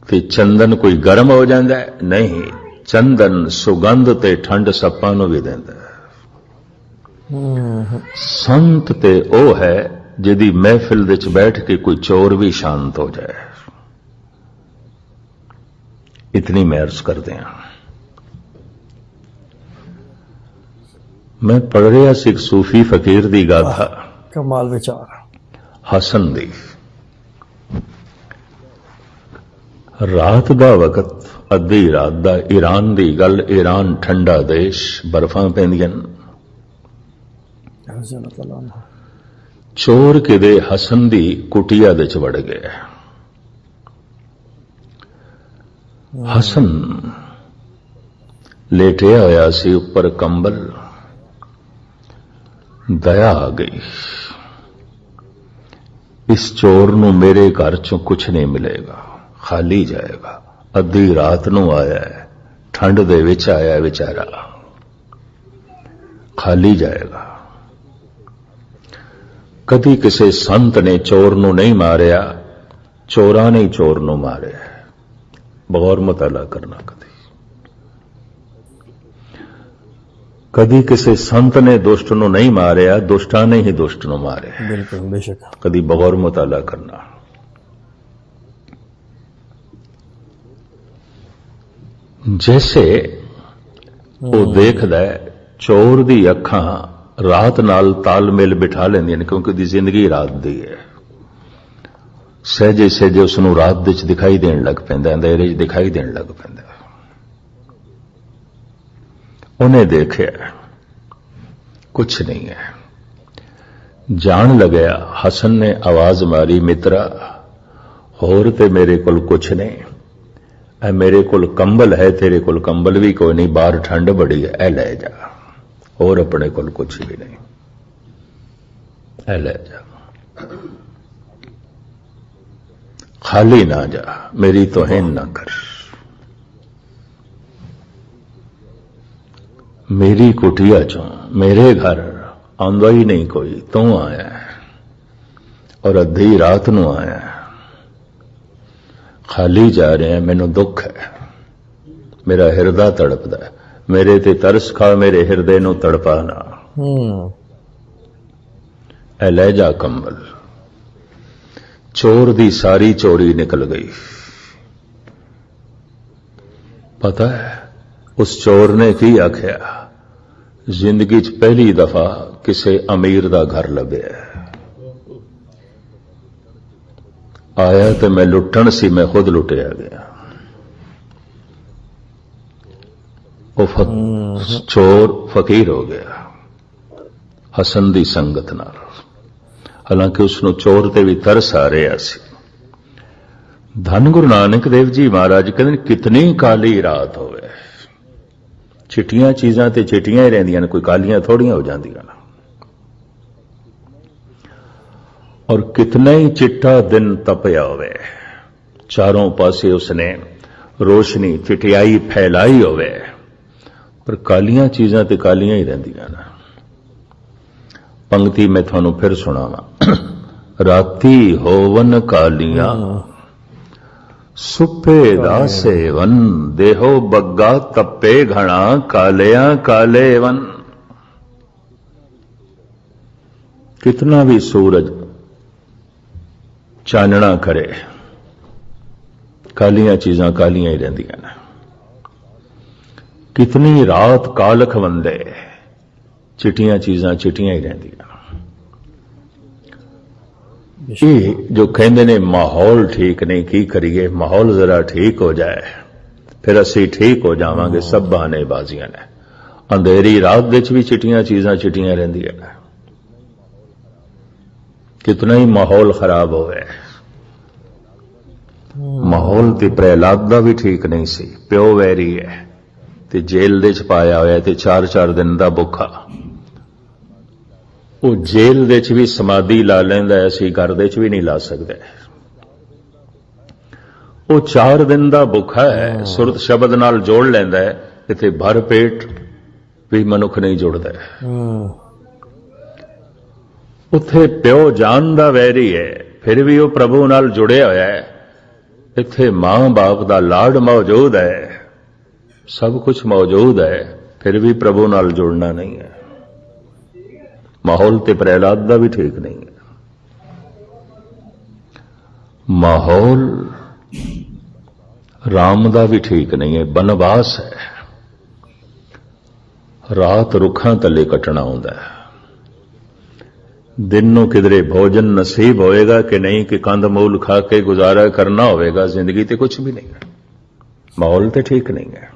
ਤੇ ਚੰਦਨ ਕੋਈ ਗਰਮ ਹੋ ਜਾਂਦਾ ਹੈ? ਨਹੀਂ ਚੰਦਨ ਸੁਗੰਧ ਤੇ ਠੰਡ ਸੱਪਾਂ ਨੂੰ ਵੀ ਦਿੰਦਾ ਹੈ। ਸੰਤ ਤੇ ਉਹ ਹੈ ਜਿਹਦੀ ਮਹਿਫਿਲ ਵਿੱਚ ਬੈਠ ਕੇ ਕੋਈ ਚੋਰ ਵੀ ਸ਼ਾਂਤ ਹੋ ਜਾਏ। ਇਤਨੀ ਮਹਿਰਸ ਕਰਦੇ ਹਾਂ। ਮੈਂ ਪੜ੍ਹ ਰਿਹਾ ਸੀ ਇੱਕ ਸੂਫੀ ਫਕੀਰ ਦੀ ਗਾਥਾ ਕਮਾਲ ਵਿਚਾਰ। ਹਸਨ ਦੀ। ਰਾਤ ਦਾ ਵਕਤ ਅੱਧੀ ਰਾਤ ਦਾ ਈਰਾਨ ਦੀ ਗੱਲ ਈਰਾਨ ਠੰਡਾ ਦੇਸ਼ ਬਰਫਾਂ ਪੈਂਦੀਆਂ। ਚੋਰ ਕਿਦੇ ਹਸਨ ਦੀ ਕੁਟਿਆ ਦੇ ਚ ਵੜ ਗਏ। ਹਸਨ ਲੇਟਿਆ ਹੋਇਆ ਸੀ ਉੱਪਰ ਕੰਬਲ ਦਇਆ ਆ ਗਈ ਇਸ ਚੋਰ ਨੂੰ ਮੇਰੇ ਘਰ ਚੋਂ ਕੁਝ ਨਹੀਂ ਮਿਲੇਗਾ ਖਾਲੀ ਜਾਏਗਾ ਅੱਧੀ ਰਾਤ ਨੂੰ ਆਇਆ ਹੈ ਠੰਡ ਦੇ ਵਿੱਚ ਆਇਆ ਹੈ ਵਿਚਾਰਾ ਖਾਲੀ ਜਾਏਗਾ ਕਦੀ ਕਿਸੇ ਸੰਤ ਨੇ ਚੋਰ ਨੂੰ ਨਹੀਂ ਮਾਰਿਆ ਚੋਰਾਂ ਨੇ ਹੀ ਚੋਰ ਨੂੰ ਮਾਰਿਆ ਬਗੌਰ ਮਤਾਲਾ ਕਰਨਾ ਕਦੀ ਕਦੀ ਕਿਸੇ ਸੰਤ ਨੇ ਦੁਸ਼ਟ ਨੂੰ ਨਹੀਂ ਮਾਰਿਆ ਦੁਸ਼ਟਾਂ ਨੇ ਹੀ ਦੁਸ਼ਟ ਨੂੰ ਮਾਰਿਆ। ਬਿਲਕੁਲ ਬੇਸ਼ੱਕ। ਕਦੀ ਬਗੌਰ ਮਤਾਲਾ ਕਰਨਾ। ਜੈਸੇ ਉਹ ਦੇਖਦਾ ਹੈ, ਚੋਰ ਦੀ ਅੱਖਾਂ ਰਾਤ ਨਾਲ ਤਾਲਮੇਲ ਬਿਠਾ ਲੈਂਦੀਆਂ ਨੇ ਕਿਉਂਕਿ ਉਹਦੀ ਜ਼ਿੰਦਗੀ ਰਾਤ ਦੀ ਹੈ। ਸਹਿਜੇ ਸਹਿਜੇ ਉਸ ਨੂੰ ਰਾਤ ਦੇ ਵਿੱਚ ਦਿਖਾਈ ਦੇਣ ਲੱਗ ਪੈਂਦਾ ਹੈ ਅੰਧੇਰੇ 'ਚ ਦਿਖਾਈ ਦੇਣ ਲੱਗ ਪੈਂਦਾ ਹੈ। ਉਹਨੇ ਦੇਖਿਆ ਕੁਛ ਨਹੀਂ ਹੈ ਜਾਣ ਲੱਗਿਆ ਹਸਨ ਨੇ ਆਵਾਜ਼ ਮਾਰੀ ਮਿੱਤਰਾ ਹੋਰ ਤੇ ਮੇਰੇ ਕੋਲ ਕੁਛ ਨਹੀਂ ਐ ਮੇਰੇ ਕੋਲ ਕੰਬਲ ਹੈ ਤੇਰੇ ਕੋਲ ਕੰਬਲ ਵੀ ਕੋਈ ਨਹੀਂ ਬਾਹਰ ਠੰਡ ਬੜੀ ਹੈ ਐ ਲੈ ਜਾ ਹੋਰ ਆਪਣੇ ਕੋਲ ਕੁਛ ਵੀ ਨਹੀਂ ਐ ਲੈ ਜਾ ਖਾਲੀ ਨਾ ਜਾ ਮੇਰੀ ਤੋਹਿਨ ਨਾ ਮੇਰੀ ਕੁਟਿਆ ਚੋਂ ਮੇਰੇ ਘਰ ਆਉਂਦਾ ਹੀ ਨਹੀਂ ਕੋਈ ਤੂੰ ਆਇਆ। ਔਰ ਅੱਧੀ ਰਾਤ ਨੂੰ ਆਇਆ। ਖਾਲੀ ਜਾ ਰਿਹਾ ਮੈਨੂੰ ਦੁੱਖ ਹੈ ਮੇਰਾ ਹਿਰਦਾ ਤੜਪਦਾ ਮੇਰੇ ਤੇ ਤਰਸ ਖਾ ਮੇਰੇ ਹਿਰਦੇ ਨੂੰ ਤੜਪਾ ਨਾ ਹੂੰ ਐ ਲੈ ਜਾ ਕੰਬਲ ਚੋਰ ਦੀ ਸਾਰੀ ਚੋਰੀ ਨਿਕਲ ਗਈ ਪਤਾ ਹੈ ਉਸ ਚੋਰ ਨੇ ਕੀ ਆਖਿਆ? ਜ਼ਿੰਦਗੀ 'ਚ ਪਹਿਲੀ ਦਫਾ ਕਿਸੇ ਅਮੀਰ ਦਾ ਘਰ ਲੱਭਿਆ। ਆਇਆ ਤੇ ਮੈਂ ਲੁੱਟਣ ਸੀ ਮੈਂ ਖੁਦ ਲੁੱਟਿਆ ਗਿਆ। ਉਹ ਚੋਰ ਫਕੀਰ ਹੋ ਗਿਆ ਹਸਨ ਦੀ ਸੰਗਤ ਨਾਲ। ਹਾਲਾਂਕਿ ਉਸ ਨੂੰ ਚੋਰ ਤੇ ਵੀ ਤਰਸ ਆ ਰਿਹਾ ਸੀ। ਧੰਨ ਗੁਰੂ ਨਾਨਕ ਦੇਵ ਜੀ ਮਹਾਰਾਜ ਕਹਿੰਦੇ ਨੇ, ਕਿਤਨੀ ਕਾਲੀ ਰਾਤ ਹੋਵੇ। ਚਿੱਟੀਆਂ ਚੀਜ਼ਾਂ ਤੇ ਚਿੱਟੀਆਂ ਹੀ ਰਹਿੰਦੀਆਂ ਨੇ, ਕੋਈ ਕਾਲੀਆਂ ਥੋੜੀਆਂ ਹੋ ਜਾਂਦੀਆਂ ਨੇ। ਔਰ ਕਿਤਨਾ ਹੀ ਚਿੱਟਾ ਦਿਨ ਤਪਿਆ ਹੋਵੇ, ਚਾਰੋਂ ਪਾਸੇ ਉਸਨੇ ਰੋਸ਼ਨੀ, ਚਿਟਿਆਈ ਫੈਲਾਈ ਹੋਵੇ, ਪਰ ਕਾਲੀਆਂ ਚੀਜ਼ਾਂ ਤੇ ਕਾਲੀਆਂ ਹੀ ਰਹਿੰਦੀਆਂ ਨੇ। ਪੰਕਤੀ ਮੈਂ ਤੁਹਾਨੂੰ ਫਿਰ ਸੁਣਾਵਾਂ। ਰਾਤੀ ਹੋਵਨ ਕਾਲੀਆਂ ਸੁਪੇ ਦਾ ਸੇਵਨ ਦੇਹੋ ਬੱਗਾ ਤਪੇ ਘਣਾ ਕਾਲਿਆਂ ਕਾਲੇ ਵਨ ਕਿਤਨਾ ਵੀ ਸੂਰਜ ਚਾਨਣਾ ਕਰੇ ਕਾਲੀਆਂ ਚੀਜ਼ਾਂ ਕਾਲੀਆਂ ਹੀ ਰਹਿੰਦੀਆਂ ਨੇ। ਕਿਤਨੀ ਰਾਤ ਕਾਲਖ ਵੰਦੇ ਚਿੱਟੀਆਂ ਚੀਜ਼ਾਂ ਚਿੱਟੀਆਂ ਹੀ ਰਹਿੰਦੀਆਂ। ਇਹ ਜੋ ਕਹਿੰਦੇ ਨੇ ਮਾਹੌਲ ਠੀਕ ਨਹੀਂ ਕੀ ਕਰੀਏ? ਮਾਹੌਲ ਜ਼ਰਾ ਠੀਕ ਹੋ ਜਾਏ ਫਿਰ ਅਸੀਂ ਠੀਕ ਹੋ ਜਾਵਾਂਗੇ ਸਭ ਬਹਾਨੇ ਬਾਜ਼ੀਆਂ ਨੇ। ਅੰਧੇਰੀ ਰਾਤ ਵਿੱਚ ਵੀ ਚਿੱਟੀਆਂ ਚੀਜ਼ਾਂ ਚਿੱਟੀਆਂ ਰਹਿੰਦੀਆਂ ਨੇ। ਕਿਤਨਾ ਹੀ ਮਾਹੌਲ ਖਰਾਬ ਹੋਵੇ। ਮਾਹੌਲ ਤੇ ਪ੍ਰਹਿਲਾਦ ਦਾ ਵੀ ਠੀਕ ਨਹੀਂ ਸੀ। ਪਿਓ ਵੈਰੀ ਹੈ ਤੇ ਜੇਲ੍ਹ ਦੇ ਚ ਪਾਇਆ ਹੋਇਆ ਤੇ 4-4 ਦਿਨ ਦਾ ਭੁੱਖਾ। ਉਹ ਜੇਲ੍ਹ ਦੇ ਚ ਵੀ ਸਮਾਧੀ ਲਾ ਲੈਂਦਾ ਹੈ, ਅਸੀਂ ਘਰ ਦੇ ਚ ਵੀ ਨਹੀਂ ਲਾ ਸਕਦੇ। ਉਹ 4 ਦਿਨ ਦਾ ਭੁੱਖਾ ਹੈ ਸੁਰਤ ਸ਼ਬਦ ਨਾਲ ਜੋੜ ਲੈਂਦਾ ਹੈ ਇਥੇ ਭਰ ਪੇਟ ਵੀ ਮਨੁੱਖ ਨਹੀਂ ਜੁੜਦਾ ਹੈ। ਉੱਥੇ ਪਿਓ ਜਾਨ ਦਾ ਵੈਰੀ ਹੈ ਫਿਰ ਵੀ ਉਹ ਪ੍ਰਭੂ ਨਾਲ ਜੁੜਿਆ ਹੋਇਆ ਹੈ। ਇੱਥੇ ਮਾਂ-ਬਾਪ ਦਾ ਲਾਡ ਮੌਜੂਦ ਹੈ ਸਭ ਕੁਝ ਮੌਜੂਦ ਹੈ ਫਿਰ ਵੀ ਪ੍ਰਭੂ ਨਾਲ ਜੁੜਨਾ ਨਹੀਂ ਹੈ। ਮਾਹੌਲ ਤੇ ਪ੍ਰਹਿਲਾਦ ਦਾ ਵੀ ਠੀਕ ਨਹੀਂ ਹੈ। ਮਾਹੌਲ ਰਾਮ ਦਾ ਵੀ ਠੀਕ ਨਹੀਂ ਹੈ, ਬਨਵਾਸ ਹੈ। ਰਾਤ ਰੁੱਖਾਂ ਥੱਲੇ ਕੱਟਣਾ ਹੁੰਦਾ ਹੈ। ਦਿਨ ਨੂੰ ਕਿਧਰੇ ਭੋਜਨ ਨਸੀਬ ਹੋਏਗਾ ਕਿ ਨਹੀਂ, ਕਿ ਕੰਦ ਮੂਲ ਖਾ ਕੇ ਗੁਜ਼ਾਰਾ ਕਰਨਾ ਹੋਵੇਗਾ, ਜ਼ਿੰਦਗੀ ਤੇ ਕੁਝ ਵੀ ਨਹੀਂ ਹੈ। ਮਾਹੌਲ ਤੇ ਠੀਕ ਨਹੀਂ ਹੈ।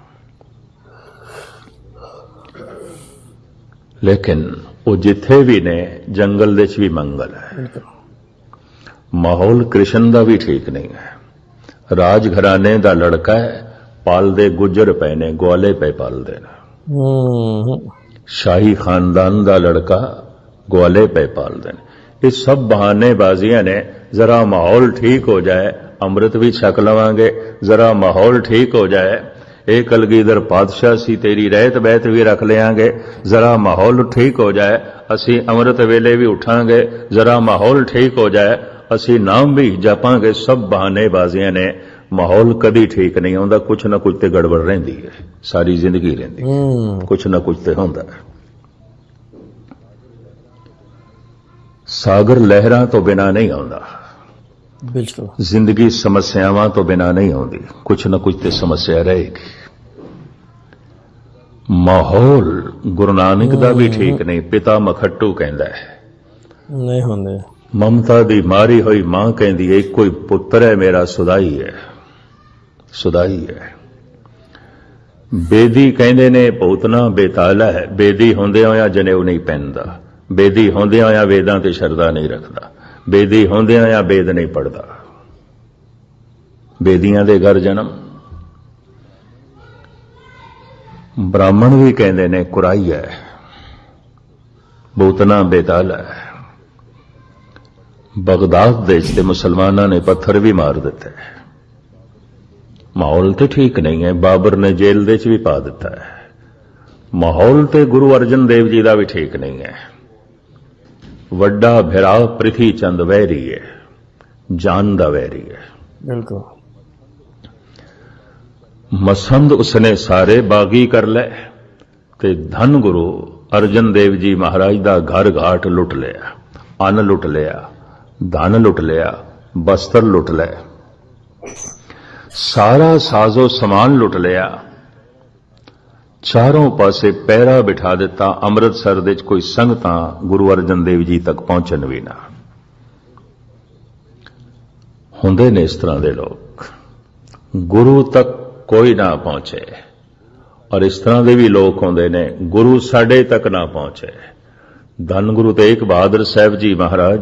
ਲੇਕਿਨ ਉਹ ਜਿੱਥੇ ਵੀ ਨੇ ਜੰਗਲ ਦੇ ਵਿੱਚ ਵੀ ਮੰਗਲ ਹੈ। ਮਾਹੌਲ ਕ੍ਰਿਸ਼ਨ ਦਾ ਵੀ ਠੀਕ ਨਹੀਂ ਹੈ। ਰਾਜ ਘਰਾਣੇ ਦਾ ਲੜਕਾ ਹੈ ਪਾਲਦੇ ਗੁੱਜਰ ਪਏ ਨੇ ਗਵਾਲੇ ਪਏ ਪਾਲਦੇ ਨੇ। ਸ਼ਾਹੀ ਖਾਨਦਾਨ ਦਾ ਲੜਕਾ ਗਵਾਲੇ ਪੈ ਪਾਲਦੇ ਨੇ। ਇਹ ਸਭ ਬਹਾਨੇ ਬਾਜ਼ੀਆਂ ਨੇ ਜ਼ਰਾ ਮਾਹੌਲ ਠੀਕ ਹੋ ਜਾਏ ਅੰਮ੍ਰਿਤ ਵੀ ਛਕ ਲਵਾਂਗੇ ਜ਼ਰਾ ਮਾਹੌਲ ਠੀਕ ਹੋ ਜਾਏ ਇਹ ਕਲਗੀਧਰ ਪਾਤਸ਼ਾਹ ਸੀ ਤੇਰੀ ਰਹਿਤ ਬਹਿਤ ਵੀ ਰੱਖ ਲਿਆਂਗੇ। ਜ਼ਰਾ ਮਾਹੌਲ ਠੀਕ ਹੋ ਜਾਏ ਅਸੀਂ ਅੰਮ੍ਰਿਤ ਵੇਲੇ ਵੀ ਉਠਾਂਗੇ। ਜ਼ਰਾ ਮਾਹੌਲ ਠੀਕ ਹੋ ਜਾਏ ਅਸੀਂ ਨਾਮ ਵੀ ਜਪਾਂਗੇ। ਸਭ ਬਹਾਨੇ ਬਾਜ਼ੀਆਂ ਨੇ। ਮਾਹੌਲ ਕਦੀ ਠੀਕ ਨਹੀਂ ਆਉਂਦਾ ਕੁਛ ਨਾ ਕੁਛ ਤੇ ਗੜਬੜ ਰਹਿੰਦੀ ਹੈ। ਸਾਰੀ ਜ਼ਿੰਦਗੀ ਰਹਿੰਦੀ ਹੈ। ਹੂੰ। ਕੁਛ ਨਾ ਕੁਛ ਤੇ ਹੁੰਦਾ ਹੈ। ਸਾਗਰ ਲਹਿਰਾਂ ਤੋਂ ਬਿਨਾ ਨਹੀਂ ਆਉਂਦਾ। ਬਿਲਕੁਲ। ਜ਼ਿੰਦਗੀ ਸਮੱਸਿਆਵਾਂ ਤੋਂ ਬਿਨਾ ਨਹੀਂ ਆਉਂਦੀ। ਕੁਛ ਨਾ ਕੁਛ ਤੇ ਸਮੱਸਿਆ ਰਹੇਗੀ। ਮਾਹੌਲ ਗੁਰੂ ਨਾਨਕ ਦਾ ਵੀ ਠੀਕ ਨਹੀਂ ਪਿਤਾ ਮਖੱਟੂ ਕਹਿੰਦਾ ਹੈ। ਨਹੀਂ ਹੁੰਦੇ। ਮਮਤਾ ਦੀ ਮਾਰੀ ਹੋਈ ਮਾਂ ਕਹਿੰਦੀ ਹੈ ਹੀ ਪੁੱਤਰ ਹੈ ਮੇਰਾ ਸੁਦਾਈ ਹੈ। ਸੁਦਾਈ ਹੈ। ਬੇਦੀ ਕਹਿੰਦੇ ਨੇ ਪੂਤਨਾ ਬੇਤਾਲਾ ਹੈ। ਬੇਦੀ ਹੁੰਦਿਆਂ ਹੋਇਆਂ ਜਨੇਊ ਨਹੀਂ ਪਹਿਨਦਾ ਬੇਦੀ ਹੁੰਦਿਆਂ ਹੋਇਆਂ ਵੇਦਾਂ ਤੇ ਸ਼ਰਧਾ ਨਹੀਂ ਰੱਖਦਾ। ਬੇਦੀ ਹੁੰਦਿਆਂ ਹੋਇਆਂ ਬੇਦ ਨਹੀਂ ਪੜਦਾ। ਬੇਦੀਆਂ ਦੇ ਘਰ ਜਨਮ। ਬ੍ਰਾਹਮਣ ਵੀ ਕਹਿੰਦੇ ਨੇ, ਕੁਰਾਈ ਹੈ ਬੂਤਨਾ ਬੇਤਾਲ ਹੈ ਬਗਦਾਦ ਦੇ ਵਿੱਚ ਤੇ ਮੁਸਲਮਾਨਾਂ ਨੇ ਪੱਥਰ ਵੀ ਮਾਰ ਦਿੱਤੇ। ਮਾਹੌਲ ਤੇ ਠੀਕ ਨਹੀਂ ਹੈ ਬਾਬਰ ਨੇ ਜੇਲ੍ਹ ਦੇ ਵਿੱਚ ਵੀ ਪਾ ਦਿੱਤਾ ਹੈ ਮਾਹੌਲ ਤੇ ਗੁਰੂ ਅਰਜਨ ਦੇਵ ਜੀ ਦਾ ਵੀ ਠੀਕ ਨਹੀਂ ਹੈ ਵੱਡਾ ਭਿਰਾ ਪ੍ਰਿਥੀ ਚੰਦ ਵੈਰੀ ਹੈ ਜਾਨ ਦਾ ਵੈਰੀ ਹੈ ਬਿਲਕੁਲ। ਮਸੰਦ ਉਸਨੇ ਸਾਰੇ ਬਾਗੀ ਕਰ ਲੈ ਤੇ ਧਨ ਗੁਰੂ ਅਰਜਨ ਦੇਵ ਜੀ ਮਹਾਰਾਜ ਦਾ ਘਰ ਘਾਟ ਲੁੱਟ ਲਿਆ ਅੰਨ ਲੁੱਟ ਲਿਆ ਧਨ ਲੁੱਟ ਲਿਆ ਬਸਤਰ ਲੁੱਟ ਲਏ। ਸਾਰਾ ਸਾਜ਼ੋ ਸਮਾਨ ਲੁੱਟ ਲਿਆ ਚਾਰੋਂ ਪਾਸੇ ਪਹਿਰਾ ਬਿਠਾ ਦਿੱਤਾ, ਅੰਮ੍ਰਿਤਸਰ ਦੇ ਵਿੱਚ ਕੋਈ ਸੰਗਤਾਂ ਗੁਰੂ ਅਰਜਨ ਦੇਵ ਜੀ ਤੱਕ ਪਹੁੰਚਣ ਵੀ ਨਾ। ਹੁੰਦੇ ਨੇ ਇਸ ਤਰ੍ਹਾਂ ਦੇ ਲੋਕ। ਗੁਰੂ ਤੱਕ ਕੋਈ ਨਾ ਪਹੁੰਚੇ। ਔਰ ਇਸ ਤਰ੍ਹਾਂ ਦੇ ਵੀ ਲੋਕ ਹੁੰਦੇ ਨੇ, ਗੁਰੂ ਸਾਡੇ ਤੱਕ ਨਾ ਪਹੁੰਚੇ। ਧੰਨ ਗੁਰੂ ਤੇਗ ਬਹਾਦਰ ਸਾਹਿਬ ਜੀ ਮਹਾਰਾਜ,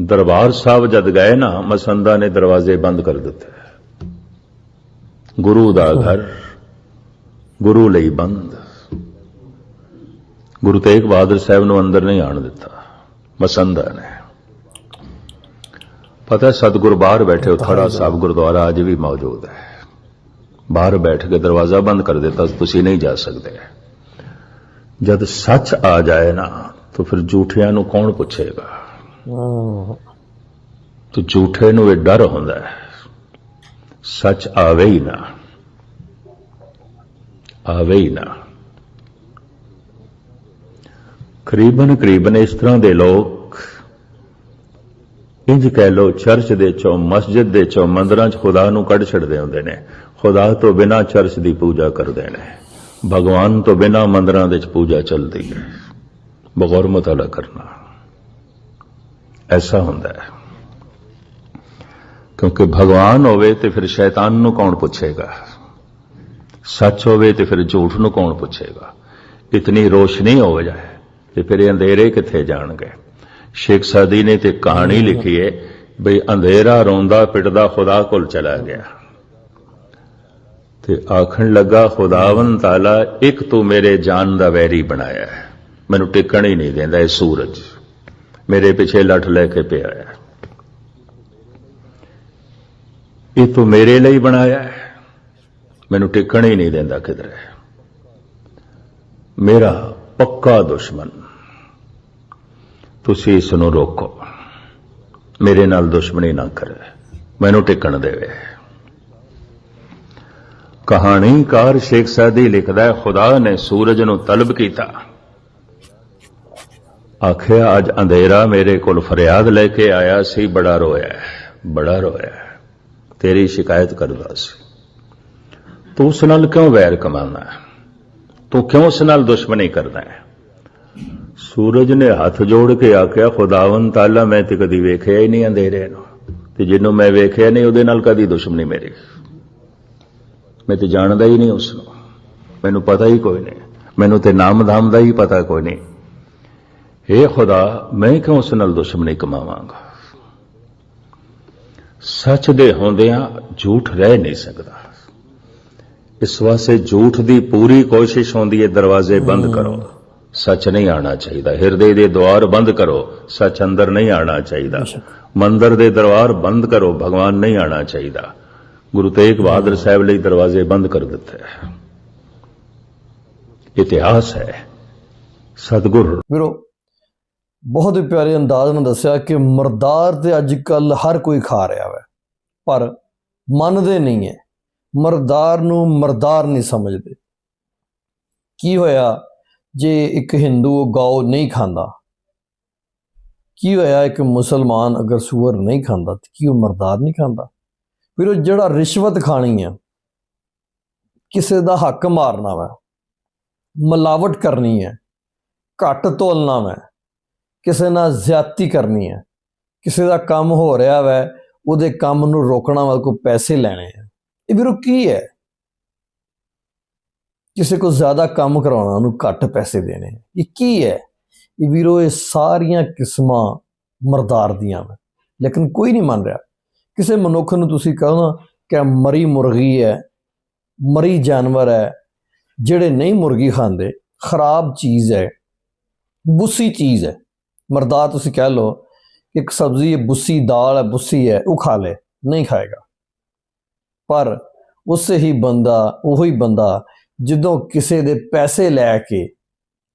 ਦਰਬਾਰ ਸਾਹਿਬ ਜਦ ਗਏ ਨਾ, ਮਸੰਦਾ ਨੇ ਦਰਵਾਜ਼ੇ ਬੰਦ ਕਰ ਦਿੱਤੇ। ਗੁਰੂ ਦਾ ਘਰ ਗੁਰੂ ਲਈ ਬੰਦ। ਗੁਰੂ ਤੇਗ ਬਹਾਦਰ ਸਾਹਿਬ ਨੂੰ ਅੰਦਰ ਨਹੀਂ ਆਣ ਦਿੱਤਾ। ਮਸੰਦਾ ਨੇ। ਪਤਾ ਸਤਿਗੁਰ ਬਾਹਰ ਬੈਠੇ ਉਥੜਾ ਸਾਹਿਬ ਗੁਰਦੁਆਰਾ ਅੱਜ ਵੀ ਮੌਜੂਦ ਹੈ। ਬਾਹਰ ਬੈਠ ਕੇ ਦਰਵਾਜ਼ਾ ਬੰਦ ਕਰ ਦਿੱਤਾ ਤੁਸੀਂ ਨਹੀਂ ਜਾ ਸਕਦੇ। ਜਦ ਸੱਚ ਆ ਜਾਏ ਨਾ ਤਾਂ ਫਿਰ ਝੂਠਿਆਂ ਨੂੰ ਕੌਣ ਪੁੱਛੇਗਾ? ਤੇ ਝੂਠੇ ਨੂੰ ਇਹ ਡਰ ਹੁੰਦਾ ਹੈ। ਸੱਚ ਆਵੇ ਹੀ ਨਾ। ਆਵੇ ਹੀ ਨਾ ਕਰੀਬਨ ਕਰੀਬਨ ਇਸ ਤਰ੍ਹਾਂ ਦੇ ਲੋਕ, ਇੰਜ ਕਹਿ ਲੋ ਚਰਚ ਦੇ ਚੋਂ, ਮਸਜਿਦ ਦੇ ਚੋਂ, ਮੰਦਰਾਂ 'ਚ ਖੁਦਾ ਨੂੰ ਕੱਢ ਛੱਡਦੇ ਹੁੰਦੇ ਨੇ। ਖੁਦਾ ਤੋਂ ਬਿਨਾ ਚਰਚ ਦੀ ਪੂਜਾ ਕਰਦੇ ਨੇ। ਭਗਵਾਨ ਤੋਂ ਬਿਨਾ ਮੰਦਰਾਂ ਦੇ 'ਚ ਪੂਜਾ ਚੱਲਦੀ ਹੈ। ਬਗੌਰ ਮਤਾਲਾ ਕਰਨਾ। ਐਸਾ ਹੁੰਦਾ ਹੈ। ਕਿਉਂਕਿ ਭਗਵਾਨ ਹੋਵੇ ਤੇ ਫਿਰ ਸ਼ੈਤਾਨ ਨੂੰ ਕੌਣ ਪੁੱਛੇਗਾ? ਸੱਚ ਹੋਵੇ ਤੇ ਫਿਰ ਝੂਠ ਨੂੰ ਕੌਣ ਪੁੱਛੇਗਾ? ਇਤਨੀ ਰੋਸ਼ਨੀ ਹੋ ਜਾਏ ਤੇ ਫਿਰ ਇਹ ਅੰਧੇਰੇ ਕਿੱਥੇ ਜਾਣਗੇ? ਸ਼ੇਖ ਸਾਦੀ ਨੇ ਤੇ ਕਹਾਣੀ ਲਿਖੀ ਹੈ ਬਈ ਅੰਧੇਰਾ ਰੋਂਦਾ ਪਿਟਦਾ ਖੁਦਾ ਕੋਲ ਚਲਾ ਗਿਆ। ਤੇ ਆਖਣ ਲੱਗਾ ਖੁਦਾਵੰ ਤਾਲਾ, ਇੱਕ ਤੂੰ ਮੇਰੇ ਜਾਨ ਦਾ ਵੈਰੀ ਬਣਾਇਆ ਹੈ। ਮੈਨੂੰ ਟਿਕਣ ਹੀ ਨਹੀਂ ਦਿੰਦਾ ਇਹ ਸੂਰਜ। ਮੇਰੇ ਪਿੱਛੇ ਲੱਠ ਲੈ ਕੇ ਪਿਆ ਹੈ। ਇਹ ਤੂੰ ਮੇਰੇ ਲਈ ਬਣਾਇਆ ਹੈ। ਮੈਨੂੰ ਟਿਕਣ ਹੀ ਨਹੀਂ ਦਿੰਦਾ ਕਿਧਰੇ। ਮੇਰਾ ਪੱਕਾ ਦੁਸ਼ਮਣ, ਤੁਸੀਂ ਇਸ ਨੂੰ ਰੋਕੋ। ਮੇਰੇ ਨਾਲ ਦੁਸ਼ਮਣੀ ਨਾ ਕਰੇ, ਮੈਨੂੰ ਟਿਕਣ ਦੇਵੇ। ਕਹਾਣੀਕਾਰ ਸ਼ੇਖ ਸਾਦੀ ਲਿਖਦਾ ਹੈ, ਖੁਦਾ ਨੇ ਸੂਰਜ ਨੂੰ ਤਲਬ ਕੀਤਾ। ਆਖਿਆ, ਅੱਜ ਅੰਧੇਰਾ ਮੇਰੇ ਕੋਲ ਫਰਿਆਦ ਲੈ ਕੇ ਆਇਆ ਸੀ, ਬੜਾ ਰੋਇਆ ਬੜਾ ਰੋਇਆ ਤੇਰੀ ਸ਼ਿਕਾਇਤ ਕਰਦਾ ਸੀ। ਤੂੰ ਉਸ ਨਾਲ ਕਿਉਂ ਵੈਰ ਕਮਾਉਣਾ ਤੂੰ ਕਿਉਂ ਉਸ ਨਾਲ ਦੁਸ਼ਮਣੀ ਕਰਦਾ ਹੈ? ਸੂਰਜ ਨੇ ਹੱਥ ਜੋੜ ਕੇ ਆਖਿਆ ਖੁਦਾਵੰ ਤਾਲਾ ਮੈਂ ਤੇ ਕਦੀ ਵੇਖਿਆ ਹੀ ਨਹੀਂ ਅੰਧੇਰੇ ਨੂੰ। ਤੇ ਜਿਹਨੂੰ ਮੈਂ ਵੇਖਿਆ ਨਹੀਂ, ਉਹਦੇ ਨਾਲ ਕਦੀ ਦੁਸ਼ਮਣੀ ਮੇਰੀ ਮੈਂ ਤੇ ਜਾਣਦਾ ਹੀ ਨਹੀਂ ਉਸ ਨੂੰ। ਮੈਨੂੰ ਪਤਾ ਹੀ ਕੋਈ ਨਹੀਂ। ਮੈਨੂੰ ਤੇ ਨਾਮ ਧਾਮ ਦਾ ਹੀ ਪਤਾ ਕੋਈ ਨਹੀਂ। ਏ ਖੁਦਾ, ਮੈਂ ਕਿਉਂ ਉਸ ਨਾਲ ਦੁਸ਼ਮਣੀ ਕਮਾਵਾਂਗਾ? ਸੱਚ ਦੇ ਹੁੰਦਿਆਂ ਝੂਠ ਰਹਿ ਨਹੀਂ ਸਕਦਾ। ਇਸ ਵਾਸਤੇ ਝੂਠ ਦੀ ਪੂਰੀ ਕੋਸ਼ਿਸ਼ ਹੁੰਦੀ ਹੈ ਦਰਵਾਜ਼ੇ ਬੰਦ ਕਰੋ। ਸੱਚ ਨਹੀਂ ਆਣਾ ਚਾਹੀਦਾ। ਹਿਰਦੇ ਦੇ ਦੁਆਰ ਬੰਦ ਕਰੋ। ਸੱਚ ਅੰਦਰ ਨਹੀਂ ਆਣਾ ਚਾਹੀਦਾ। ਮੰਦਰ ਦੇ ਦਰਬਾਰ ਬੰਦ ਕਰੋ। ਭਗਵਾਨ ਨਹੀਂ ਆਣਾ ਚਾਹੀਦਾ। ਗੁਰੂ ਤੇਗ ਬਹਾਦਰ ਸਾਹਿਬ ਲਈ ਦਰਵਾਜ਼ੇ ਬੰਦ ਕਰ ਦਿੱਤੇ। ਇਤਿਹਾਸ ਹੈ। ਸਤਗੁਰ। ਵੀਰੋ ਬਹੁਤ ਹੀ ਪਿਆਰੇ ਅੰਦਾਜ਼ ਨਾਲ ਦੱਸਿਆ ਕਿ ਮਰਦਾਰ ਤੇ ਅੱਜ ਕੱਲ ਹਰ ਕੋਈ ਖਾ ਰਿਹਾ ਹੈ ਪਰ ਮੰਨਦੇ ਨਹੀਂ ਹੈ। ਮਰਦਾਰ ਨੂੰ ਮਰਦਾਰ ਨਹੀਂ ਸਮਝਦੇ। ਕੀ ਹੋਇਆ? ਜੇ ਇੱਕ ਹਿੰਦੂ ਗਾਉ ਨਹੀਂ ਖਾਂਦਾ, ਕੀ ਹੋਇਆ ਇੱਕ ਮੁਸਲਮਾਨ ਅਗਰ ਸੂਰ ਨਹੀਂ ਖਾਂਦਾ ਤੇ ਕੀ ਉਹ ਮਰਦਾਰ ਨਹੀਂ ਖਾਂਦਾ? ਫਿਰ ਉਹ ਜਿਹੜਾ ਰਿਸ਼ਵਤ ਖਾਣੀ ਆ, ਕਿਸੇ ਦਾ ਹੱਕ ਮਾਰਨਾ ਵਾ, ਮਲਾਵਟ ਕਰਨੀ ਹੈ ਘੱਟ ਤੋਲਣਾ ਵਾ, ਕਿਸੇ ਨਾਲ ਜ਼ਿਆਦਤੀ ਕਰਨੀ ਹੈ ਕਿਸੇ ਦਾ ਕੰਮ ਹੋ ਰਿਹਾ ਵੈ, ਉਹਦੇ ਕੰਮ ਨੂੰ ਰੋਕਣਾ ਵਾ ਕੋਈ ਪੈਸੇ ਲੈਣੇ ਆ। ਇਹ ਵੀਰੋ ਕੀ ਹੈ? ਕਿਸੇ ਕੋ ਜ਼ਿਆਦਾ ਕੰਮ ਕਰਾਉਣਾ, ਉਹਨੂੰ ਘੱਟ ਪੈਸੇ ਦੇਣੇ। ਇਹ ਕੀ ਹੈ? ਇਹ ਵੀਰੋ, ਇਹ ਸਾਰੀਆਂ ਕਿਸਮਾਂ ਮਰਦਾਰ ਦੀਆਂ ਵਾ ਲੇਕਿਨ ਕੋਈ ਨਹੀਂ ਮੰਨ ਰਿਹਾ। ਕਿਸੇ ਮਨੁੱਖ ਨੂੰ ਤੁਸੀਂ ਕਹੋ ਨਾ ਕਿ ਮਰੀ ਮੁਰਗੀ ਹੈ, ਮਰੀ ਜਾਨਵਰ ਹੈ, ਜਿਹੜੇ ਨਹੀਂ ਮੁਰਗੀ ਖਾਂਦੇ, ਖਰਾਬ ਚੀਜ਼ ਹੈ, ਬੁੱਸੀ ਚੀਜ਼ ਹੈ। ਮਰਦਾਰ ਤੁਸੀਂ ਕਹਿ ਲਓ ਕਿ ਇੱਕ ਸਬਜ਼ੀ ਹੈ, ਬੁੱਸੀ ਦਾਲ ਹੈ, ਬੁੱਸੀ ਹੈ, ਉਹ ਖਾ ਲੇ, ਨਹੀਂ ਖਾਏਗਾ। ਪਰ ਉਸੇ ਹੀ ਬੰਦਾ, ਉਹੀ ਬੰਦਾ ਜਦੋਂ ਕਿਸੇ ਦੇ ਪੈਸੇ ਲੈ ਕੇ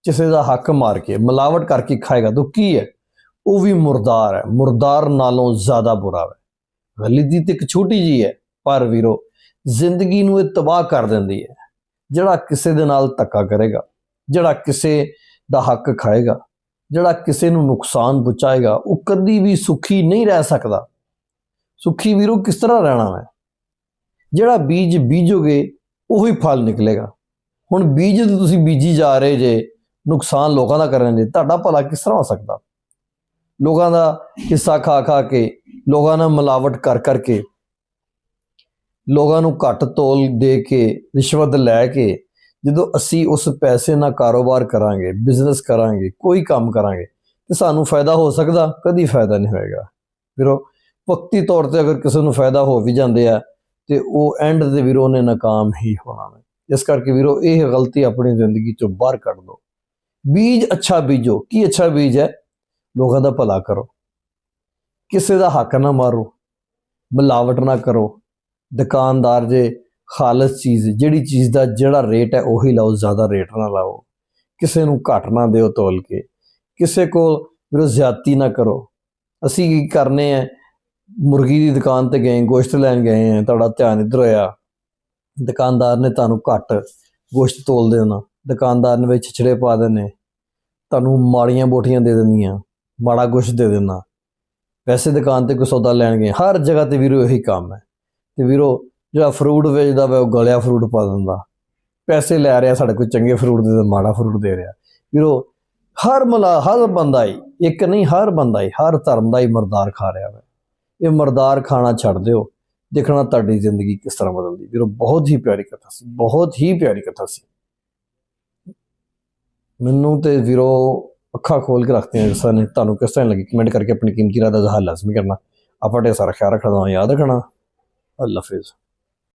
ਕਿਸੇ ਦਾ ਹੱਕ ਮਾਰ ਕੇ ਮਿਲਾਵਟ ਕਰਕੇ ਖਾਏਗਾ ਤਾਂ ਕੀ ਹੈ? ਉਹ ਵੀ ਮੁਰਦਾਰ ਹੈ। ਮੁਰਦਾਰ ਨਾਲੋਂ ਜ਼ਿਆਦਾ ਬੁਰਾ ਹੈ। ਗਲੀ ਦੀ ਤੇ ਇੱਕ ਛੋਟੀ ਜੀ ਹੈ, ਪਰ ਵੀਰੋ ਜ਼ਿੰਦਗੀ ਨੂੰ ਇਹ ਤਬਾਹ ਕਰ ਦਿੰਦੀ ਹੈ। ਜਿਹੜਾ ਕਿਸੇ ਦੇ ਨਾਲ ਧੱਕਾ ਕਰੇਗਾ, ਜਿਹੜਾ ਕਿਸੇ ਦਾ ਹੱਕ ਖਾਏਗਾ, ਜਿਹੜਾ ਕਿਸੇ ਨੂੰ ਨੁਕਸਾਨ ਪਹੁੰਚਾਏਗਾ, ਉਹ ਕਦੀ ਵੀ ਸੁਖੀ ਨਹੀਂ ਰਹਿ ਸਕਦਾ। ਸੁਖੀ ਵੀਰੋ ਕਿਸ ਤਰ੍ਹਾਂ ਰਹਿਣਾ ਹੈ? ਜਿਹੜਾ ਬੀਜ ਬੀਜੋਗੇ, ਉਹੀ ਫਲ ਨਿਕਲੇਗਾ। ਹੁਣ ਬੀਜ ਤੇ ਤੁਸੀਂ ਬੀਜੀ ਜਾ ਰਹੇ ਜੇ, ਨੁਕਸਾਨ ਲੋਕਾਂ ਦਾ ਕਰਨ ਦੇ, ਤੁਹਾਡਾ ਭਲਾ ਕਿਸ ਤਰ੍ਹਾਂ ਹੋ ਸਕਦਾ? ਲੋਕਾਂ ਦਾ ਹਿੱਸਾ ਖਾ ਖਾ ਕੇ, ਲੋਕਾਂ ਨਾਲ ਮਿਲਾਵਟ ਕਰ ਕਰਕੇ, ਲੋਕਾਂ ਨੂੰ ਘੱਟ ਤੋਲ ਦੇ ਕੇ, ਰਿਸ਼ਵਤ ਲੈ ਕੇ, ਜਦੋਂ ਅਸੀਂ ਉਸ ਪੈਸੇ ਨਾਲ ਕਾਰੋਬਾਰ ਕਰਾਂਗੇ ਬਿਜ਼ਨਸ ਕਰਾਂਗੇ, ਕੋਈ ਕੰਮ ਕਰਾਂਗੇ, ਤੇ ਸਾਨੂੰ ਫਾਇਦਾ ਹੋ ਸਕਦਾ? ਕਦੀ ਫਾਇਦਾ ਨਹੀਂ ਹੋਏਗਾ। ਵੀਰੋ, ਵਕਤੀ ਤੌਰ ਤੇ ਅਗਰ ਕਿਸੇ ਨੂੰ ਫਾਇਦਾ ਹੋ ਵੀ ਜਾਂਦੇ ਆ ਤੇ ਉਹ ਐਂਡ ਦੇ ਵੀਰੋ ਨੇ ਨਾਕਾਮ ਹੀ ਹੋਣਾ ਹੈ ਇਸ ਕਰਕੇ ਵੀਰੋ ਇਹ ਗਲਤੀ ਆਪਣੀ ਜ਼ਿੰਦਗੀ ਚੋਂ ਬਾਹਰ ਕੱਢ ਲਓ। ਬੀਜ ਅੱਛਾ ਬੀਜੋ। ਕੀ ਅੱਛਾ ਬੀਜ ਹੈ? ਲੋਕਾਂ ਦਾ ਭਲਾ ਕਰੋ। ਕਿਸੇ ਦਾ ਹੱਕ ਨਾ ਮਾਰੋ। ਮਿਲਾਵਟ ਨਾ ਕਰੋ। ਦੁਕਾਨਦਾਰ ਜੇ ਖਾਲਸ ਚੀਜ਼, ਜਿਹੜੀ ਚੀਜ਼ ਦਾ ਜਿਹੜਾ ਰੇਟ ਹੈ ਉਹੀ ਲਾਓ, ਜ਼ਿਆਦਾ ਰੇਟ ਨਾ ਲਾਓ। ਕਿਸੇ ਨੂੰ ਘੱਟ ਨਾ ਦਿਓ ਤੋਲ ਕੇ। ਕਿਸੇ ਕੋਲ ਵੀਰੋ ਜ਼ਿਆਦਤੀ ਨਾ ਕਰੋ। ਅਸੀਂ ਕੀ ਕਰਨੇ ਆ? ਮੁਰਗੀ ਦੀ ਦੁਕਾਨ ਤੇ ਗਏ, ਗੋਸ਼ਤ ਲੈਣ ਗਏ ਆ, ਤੁਹਾਡਾ ਧਿਆਨ ਇੱਧਰ ਹੋਇਆ। ਦੁਕਾਨਦਾਰ ਨੇ ਤੁਹਾਨੂੰ ਘੱਟ ਗੋਸ਼ਤ ਤੋਲ ਦੇਣਾ ਦੁਕਾਨਦਾਰ ਨੇ ਵਿੱਚ ਛਿੜੇ ਪਾ ਦੇਣੇ। ਤੁਹਾਨੂੰ ਮਾੜੀਆਂ ਬੋਟੀਆਂ ਦੇ ਦਿੰਦੀਆਂ, ਮਾੜਾ ਗੋਸ਼ਤ ਦੇ ਦੇਣਾ ਵੈਸੇ ਦੁਕਾਨ ਤੇ ਕੋਈ ਸੌਦਾ ਲੈਣ ਗਏ, ਹਰ ਜਗ੍ਹਾ ਤੇ ਵੀਰੋ ਇਹੀ ਕੰਮ ਹੈ। ਤੇ ਵੀਰੋ, ਜਿਹੜਾ ਫਰੂਟ ਵੇਚਦਾ ਵਾ, ਉਹ ਗਲਿਆ ਫਰੂਟ ਪਾ ਦਿੰਦਾ। ਪੈਸੇ ਲੈ ਰਿਹਾ, ਸਾਡੇ ਕੋਲ ਚੰਗੇ ਫਰੂਟ ਦੇ ਤੇ ਮਾੜਾ ਫਰੂਟ ਦੇ ਰਿਹਾ। ਵੀਰੋ, ਹਰ ਮਲਾ, ਹਰ ਬੰਦਾ ਹੀ, ਇੱਕ ਨਹੀਂ, ਹਰ ਬੰਦਾ ਹੀ, ਹਰ ਧਰਮ ਦਾ ਹੀ ਮਰਦਾਰ ਖਾ ਰਿਹਾ ਵਾ। ਇਹ ਮਰਦਾਰ ਖਾਣਾ ਛੱਡ ਦਿਓ। ਦੇਖਣਾ ਤੁਹਾਡੀ ਜ਼ਿੰਦਗੀ ਕਿਸ ਤਰ੍ਹਾਂ ਬਦਲਦੀ। ਵੀਰੋ, ਬਹੁਤ ਹੀ ਪਿਆਰੀ ਕਥਾ ਸੀ। ਬਹੁਤ ਹੀ ਪਿਆਰੀ ਕਥਾ ਸੀ। ਮੈਨੂੰ ਤੇ ਵੀਰੋ, ਅੱਖਾਂ ਖੋਲ ਕੇ ਰੱਖਦੇ ਹਾਂ ਜਿਸ ਨੇ। ਤੁਹਾਨੂੰ ਕਿਸ ਤਰ੍ਹਾਂ ਲੱਗੀ? ਕਮੈਂਟ ਕਰਕੇ ਆਪਣੀ ਕੀਮਤੀ ਰਾਏ ਦਾ ਇਜ਼ਹਾਰ ਲਾਜ਼ਮੀ ਕਰਨਾ। ਆਪਾਂ ਢੇਰ ਸਾਰਾ ਖਿਆਲ ਰੱਖਣਾ, ਯਾਦ ਰੱਖਣਾ। ਅੱਲਾ ਹਾਫਿਜ਼